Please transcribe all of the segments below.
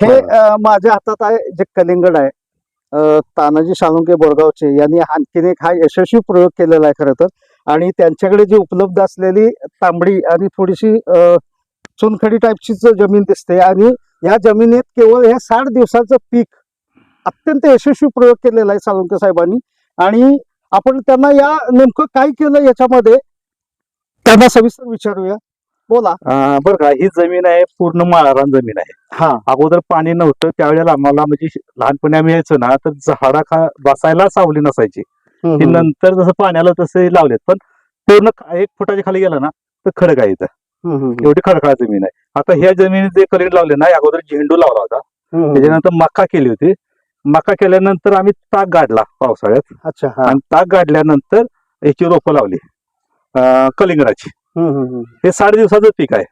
हे माझ्या हातात आहे जे कलिंगड आहे. तानाजी साळुंके बोरगावचे. यांनी आणखीन एक हा यशस्वी प्रयोग केलेला आहे खरं तर. आणि त्यांच्याकडे जी उपलब्ध असलेली तांबडी आणि थोडीशी चुनखडी टाईपचीच जमीन दिसते. आणि या जमिनीत केवळ हे साठ दिवसाचं पीक अत्यंत यशस्वी प्रयोग केलेला आहे साळुंके साहेबांनी. आणि आपण त्यांना या नेमकं काय केलं याच्यामध्ये? त्यांना सविस्तर विचारूया. बोला. अं, बरं का ही जमीन आहे पूर्ण माळरान जमीन आहे. हा. अगोदर पाणी नव्हतं त्यावेळेला आम्हाला म्हणजे श- लहानपणी आम्ही यायचो ना तर झाडा खा बसायला सावली नसायची. ती नंतर जसं पाण्याला तसे लावलेत पण पूर्ण ख- एक फुटाच्या खाली गेला ना तर खडक आहे इथं? एवढी खडकाळ जमीन आहे. आता ह्या जमिनीत जे कलिंड लावले ना अगोदर झेंडू लावला होता. त्याच्यानंतर मका केली होती. मका केल्यानंतर आम्ही ताक गाडला पावसाळ्यात. अच्छा हा. आणि ताक गाडल्यानंतर याची रोपं लावली. अं, कलिंगडाची हम्म, हम्म, हम्म. हे साठ दिवसाचं पीक आहे.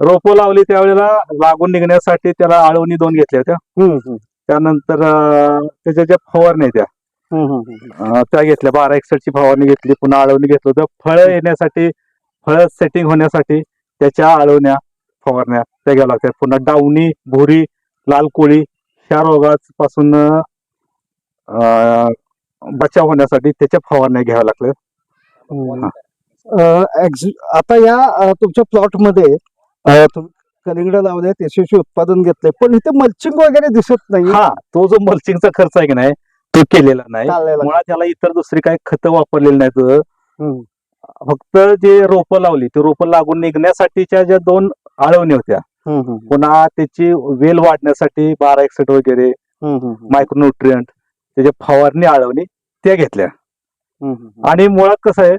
रोपं लावली त्यावेळेला लागून निघण्यासाठी त्याला आळवणी दोन घेतल्या होत्या. हम्म, हम्म, त्यानंतर अं, त्याच्या ज्या फवारण्या त्या. हम्म, हम्म, हम्म. अं, त्या घेतल्या. बारा एकसठची फवारणी घेतली पुन्हा आळवणी घेतलं होतं. फळं येण्यासाठी फळं सेटिंग होण्यासाठी त्याच्या आळवण्या फवारण्या त्या घ्याव्या लागतात. पुन्हा डावणी भुरी लाल कोळी ह्या रोगापासून अं, बचाव होण्यासाठी त्याच्या फवारण्या घ्याव्या लागतात एक्झ- आता या तुमच्या प्लॉटमध्ये अ, तुम्ही कलिंगड लावले यशस्वी उत्पादन घेतले पण इथे मल्चिंग वगैरे दिसत नाही हा तो जो मल्चिंगचा खर्च आहे की नाही तो केलेला नाही. मुळात त्याला इतर दुसरी काही खतं वापरलेली नाहीत. फक्त जे रोपं लावली ते रोपं लागून निघण्यासाठीच्या ज्या दोन आळवणी होत्या पुन्हा त्याची वेल वाढण्यासाठी बारा एकसठ वगैरे मायक्रोन्युट्रियंट त्याच्या फवारणी आळवणी त्या घेतल्या. आणि मुळात कसं आहे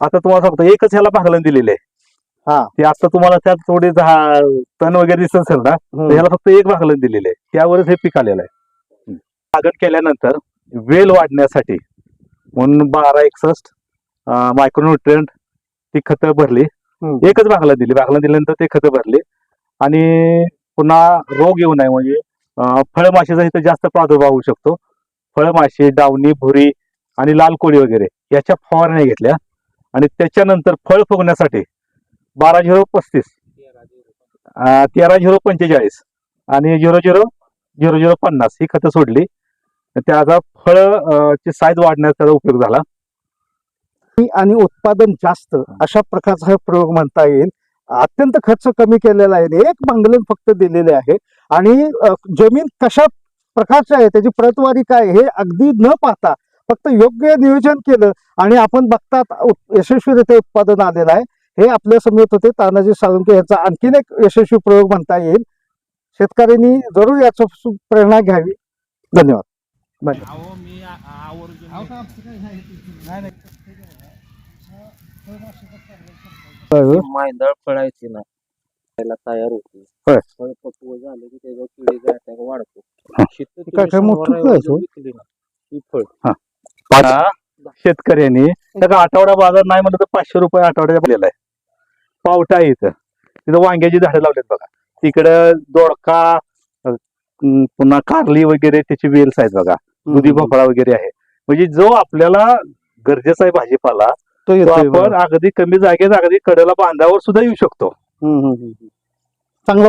आता तुम्हाला सांगतो एकच ह्याला भागलन दिलेलं आहे. हा. ते आता तुम्हाला त्यात थोडे दहा तण वगैरे दिसत असेल ना तर. ह्याला फक्त एक भागलन दिलेलं आहे. त्यावरच हे पीक आलेलं आहे. लागण केल्यानंतर वेल वाढण्यासाठी म्हणून बारा एकसष्ट मायक्रोन्युट्रियंट ती खतं भरली. एकच भागला दिली. भागला दिल्यानंतर ते खतं भरली. आणि पुन्हा रोग येऊ नये म्हणजे फळमाशीचा इथं जास्त प्रादुर्भाव होऊ शकतो. फळमाशी डावणी भुरी आणि लाल कोळी वगैरे याच्या फवारण्या घेतल्या. आणि त्याच्यानंतर फळ फुगण्यासाठी बारा झिरो पस्तीस तेरा झिरो पंचेचाळीस आणि झिरो झिरो झिरो झिरो पन्नास ही खतं सोडली. त्याचा फळ ची साईज वाढण्यास त्याचा उपयोग झाला. आणि उत्पादन जास्त अशा प्रकारचा प्रयोग म्हणता येईल. अत्यंत खर्च कमी केलेला आहे. एक भांगलन फक्त दिलेले आहे. आणि जमीन कशा प्रकारची आहे त्याची प्रतवारी काय हे अगदी न पाहता फक्त योग्य नियोजन केलं आणि आपण बघतात उत- यशस्वीरित्या उत्पादन आलेलं आहे. हे आपल्या समेत होते. तानाजी साळुंके यांचा आणखीन एक यशस्वी प्रयोग म्हणता येईल. शेतकऱ्यांनी जरूर याचं प्रेरणा घ्यावी. धन्यवाद. आवर्जून मायंदाळ फळायची ना त्याला तयार होते. फळ पक्व झाले की त्याच्यावर वाढतो. हा. रविवारी तो? विकली ना ही फळ. शेतकऱ्यांनी. आठवडा बाजार नाही म्हणलं तर पाचशे रुपये आठवड्याचा पडलेला आहे. पावटा आहे इथं. तिथं वांग्याची झाडं लावलेत बघा. तिकडं दोडका पुन्हा कारली वगैरे त्याची वेल्स आहेत बघा. दुधी भोपळा वगैरे आहे. म्हणजे जो आपल्याला गरजेचा आहे भाजीपाला तो आपण अगदी कमी जागेत अगदी कडेला बांधावर सुद्धा येऊ शकतो. चांगला